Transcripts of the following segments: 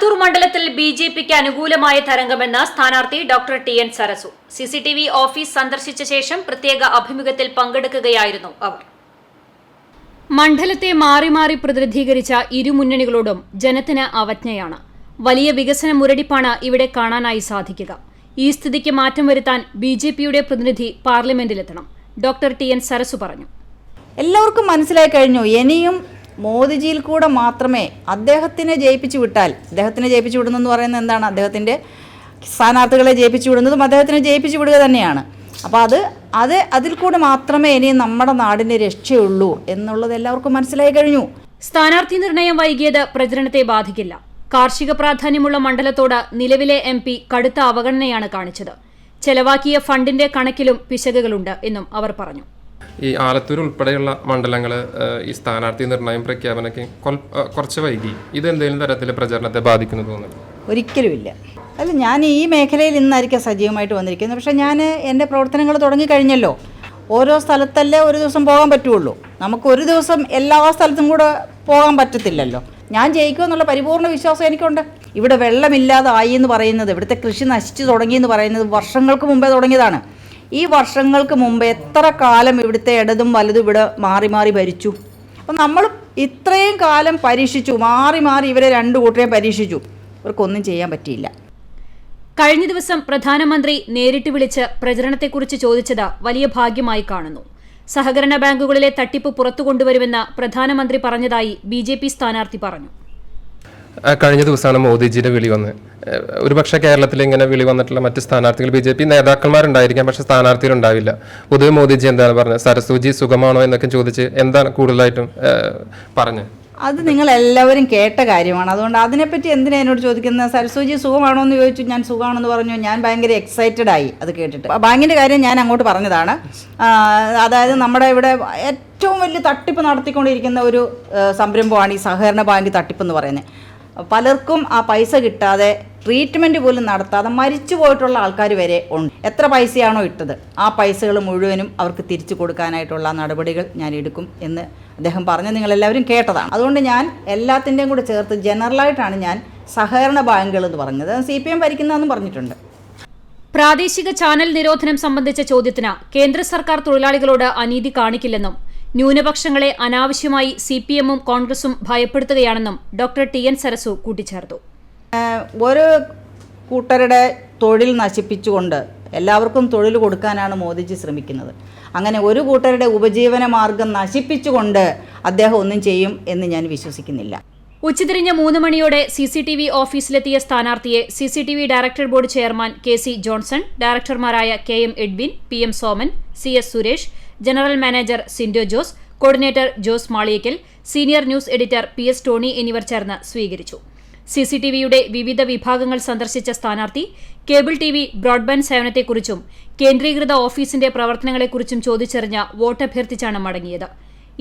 ആലത്തൂർ മണ്ഡലത്തിൽ B J പിക്ക് അനുകൂലമായ തരംഗമെന്ന് സ്ഥാനാർത്ഥി doctor T N Sarasu. CCTV C T V office സന്ദർശിച്ച ശേഷം പ്രത്യേക അഭിമുഖത്തിൽ പങ്കെടുക്കുകയായിരുന്നു അവർ. മണ്ഡലത്തെ മാറി മാറി പ്രതിനിധീകരിച്ച ഇരു മുന്നണികളോടും ജനത്തിന് അവജ്ഞയാണ്. വലിയ വികസന മുരടിപ്പാണ് ഇവിടെ കാണാനായി സാധിക്കുക. ഈ സ്ഥിതിക്ക് മാറ്റം വരുത്താൻ ബി ജെ പിയുടെ പ്രതിനിധി പാർലമെന്റിലെത്തണം. ഡോക്ടർ ടി എൻ സരസു പറഞ്ഞു. എല്ലാവർക്കും മനസ്സിലായി കഴിഞ്ഞു. ഇനിയും മോദിജിയിൽ കൂടെ മാത്രമേ അദ്ദേഹത്തിനെ ജയിപ്പിച്ചു വിട്ടാൽ അദ്ദേഹത്തിനെ ജയിപ്പിച്ചു വിടുന്നെന്ന് പറയുന്നത് എന്താണ്? അദ്ദേഹത്തിന്റെ സ്ഥാനാർത്ഥികളെ ജയിപ്പിച്ചു വിടുന്നതും അദ്ദേഹത്തിനെ ജയിപ്പിച്ചു വിടുക തന്നെയാണ്. അപ്പോൾ അത് അത് അതിൽ കൂടെ മാത്രമേ ഇനി നമ്മുടെ നാടിന് രക്ഷയുള്ളൂ എന്നുള്ളത് എല്ലാവർക്കും മനസ്സിലായി കഴിഞ്ഞു. സ്ഥാനാർത്ഥി നിർണയം വൈകിയത് പ്രചരണത്തെ ബാധിക്കില്ല. കാർഷിക പ്രാധാന്യമുള്ള മണ്ഡലത്തോട് നിലവിലെ എം പി കടുത്ത അവഗണനയാണ് കാണിച്ചത്. ചെലവാക്കിയ ഫണ്ടിന്റെ കണക്കിലും പിശകുകളുണ്ട് എന്നും അവർ പറഞ്ഞു. ഈ ആലത്തൂർ ഉൾപ്പെടെയുള്ള മണ്ഡലങ്ങൾ ഈ സ്ഥാനാർത്ഥി നിർണയം പ്രഖ്യാപനമൊക്കെ കുറച്ച് വൈകി. ഇത് എന്തെങ്കിലും തരത്തിൽ പ്രചരണത്തെ ബാധിക്കുന്നു തോന്നുന്നു? ഒരിക്കലുമില്ല. അല്ല ഞാൻ ഈ മേഖലയിൽ ഇന്നായിരിക്കും സജീവമായിട്ട് വന്നിരിക്കുന്നത്. പക്ഷേ ഞാൻ എന്റെ പ്രവർത്തനങ്ങൾ തുടങ്ങിക്കഴിഞ്ഞല്ലോ ഓരോ സ്ഥലത്തല്ലേ ഒരു ദിവസം പോകാൻ പറ്റുള്ളൂ. നമുക്ക് ഒരു ദിവസം എല്ലാ സ്ഥലത്തും കൂടെ പോകാൻ പറ്റത്തില്ലല്ലോ. ഞാൻ ജയിക്കും എന്നുള്ള പരിപൂർണ വിശ്വാസം എനിക്കുണ്ട്. ഇവിടെ വെള്ളമില്ലാതായി എന്ന് പറയുന്നത് ഇവിടുത്തെ കൃഷി നശിച്ചു തുടങ്ങി എന്ന് പറയുന്നത് വർഷങ്ങൾക്ക് മുമ്പേ തുടങ്ങിയതാണ്. ഈ വർഷങ്ങൾക്ക് മുമ്പ് എത്ര കാലം ഇവിടുത്തെ ഇടതും വലതും ഇവിടെ മാറി മാറി ഭരിച്ചു? അപ്പം നമ്മൾ ഇത്രയും കാലം പരീക്ഷിച്ചു മാറി മാറി ഇവരെ രണ്ട് കൂട്ടരെയും പരീക്ഷിച്ചു. ഇവർക്കൊന്നും ചെയ്യാൻ പറ്റിയില്ല. കഴിഞ്ഞ ദിവസം പ്രധാനമന്ത്രി നേരിട്ട് വിളിച്ച് പ്രചരണത്തെക്കുറിച്ച് ചോദിച്ചത് വലിയ ഭാഗ്യമായി കാണുന്നു. സഹകരണ ബാങ്കുകളിലെ തട്ടിപ്പ് പുറത്തു കൊണ്ടുവരുമെന്ന് പ്രധാനമന്ത്രി പറഞ്ഞതായി ബി സ്ഥാനാർത്ഥി പറഞ്ഞു. കഴിഞ്ഞ ദിവസമാണ് മോദിജിയുടെ വിളി വന്നത്. ഒരു ഒരുപക്ഷെ കേരളത്തിൽ ഇങ്ങനെ വിളി വന്നിട്ടുള്ള മറ്റ് സ്ഥാനാർത്ഥികൾ ബി ജെ പി നേതാക്കന്മാരുണ്ടായിരിക്കാം പക്ഷേ സ്ഥാനാർത്ഥികൾ ഉണ്ടാവില്ല. പൊതുവെ മോദിജി എന്താണ് പറഞ്ഞത്? സരസ്വജി സുഖമാണോ എന്നൊക്കെ ചോദിച്ച് എന്താണ് കൂടുതലായിട്ടും പറഞ്ഞത്? അത് നിങ്ങൾ എല്ലാവരും കേട്ട കാര്യമാണ്. അതുകൊണ്ട് അതിനെപ്പറ്റി എന്തിനാണ് എന്നോട് ചോദിക്കുന്നത്? സരസ്വജി സുഖമാണോ എന്ന് ചോദിച്ചു ഞാൻ സുഖമാണെന്ന് പറഞ്ഞു ഞാൻ ഭയങ്കര എക്സൈറ്റഡ് ആയി അത് കേട്ടിട്ട്. ബാങ്കിന്റെ കാര്യം ഞാൻ അങ്ങോട്ട് പറഞ്ഞതാണ്. അതായത് നമ്മുടെ ഇവിടെ ഏറ്റവും വലിയ തട്ടിപ്പ് നടത്തിക്കൊണ്ടിരിക്കുന്ന ഒരു സംരംഭമാണ് ഈ സഹകരണ ബാങ്ക് തട്ടിപ്പ് എന്ന് പറയുന്നത്. പലർക്കും ആ പൈസ കിട്ടാതെ ട്രീറ്റ്മെന്റ് പോലും നടത്താതെ മരിച്ചു പോയിട്ടുള്ള ആൾക്കാർ വരെ ഉണ്ട്. എത്ര പൈസയാണോ ഇട്ടത്? ആ പൈസകൾ മുഴുവനും അവർക്ക് തിരിച്ചു കൊടുക്കാനായിട്ടുള്ള നടപടികൾ ഞാൻ എടുക്കും എന്ന് അദ്ദേഹം പറഞ്ഞ് നിങ്ങളെല്ലാവരും കേട്ടതാണ്. അതുകൊണ്ട് ഞാൻ എല്ലാത്തിന്റെയും കൂടെ ചേർത്ത് ജനറലായിട്ടാണ് ഞാൻ സഹകരണ ബാങ്കുകൾ എന്ന് പറഞ്ഞത്. സി പി എം ഭരിക്കുന്നതെന്നും പറഞ്ഞിട്ടുണ്ട്. പ്രാദേശിക ചാനൽ നിരോധനം സംബന്ധിച്ച ചോദ്യത്തിന് കേന്ദ്ര സർക്കാർ തൊഴിലാളികളോട് അനീതി കാണിക്കില്ലെന്നും ന്യൂനപക്ഷങ്ങളെ അനാവശ്യമായി സി പി എമ്മും കോൺഗ്രസും ഭയപ്പെടുത്തുകയാണെന്നും ഡോക്ടർ ടി എൻ സരസു കൂട്ടിച്ചേർത്തു. ഒരു കൂട്ടരുടെ തൊഴിൽ നശിപ്പിച്ചുകൊണ്ട് എല്ലാവർക്കും തൊഴിൽ കൊടുക്കാനാണ് മോദിജി ശ്രമിക്കുന്നത്. അങ്ങനെ ഒരു കൂട്ടരുടെ ഉപജീവന മാർഗം നശിപ്പിച്ചുകൊണ്ട് അദ്ദേഹം ഒന്നും ചെയ്യും എന്ന് ഞാൻ വിശ്വസിക്കുന്നില്ല. ഉച്ചതിരിഞ്ഞ് മൂന്ന് മണിയോടെ സി സി ടി വി ഓഫീസിലെത്തിയ സ്ഥാനാർത്ഥിയെ C C T V director board chairman K C Johnson ഡയറക്ടർമാരായ K M Edwin P M Soman C S Suresh general manager Sindo Jose coordinator Jose Maliyakkal senior news editor P S Tony എന്നിവർ ചേർന്ന് സ്വീകരിച്ചു. C C T വിയുടെ വിവിധ വിഭാഗങ്ങൾ സന്ദർശിച്ച സ്ഥാനാർത്ഥി cable T V broadband സേവനത്തെക്കുറിച്ചും കേന്ദ്രീകൃത ഓഫീസിന്റെ പ്രവർത്തനങ്ങളെക്കുറിച്ചും ചോദിച്ചറിഞ്ഞ വോട്ടഭ്യർത്ഥിച്ചാണ് മടങ്ങിയത്.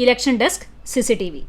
Election desk CCTV.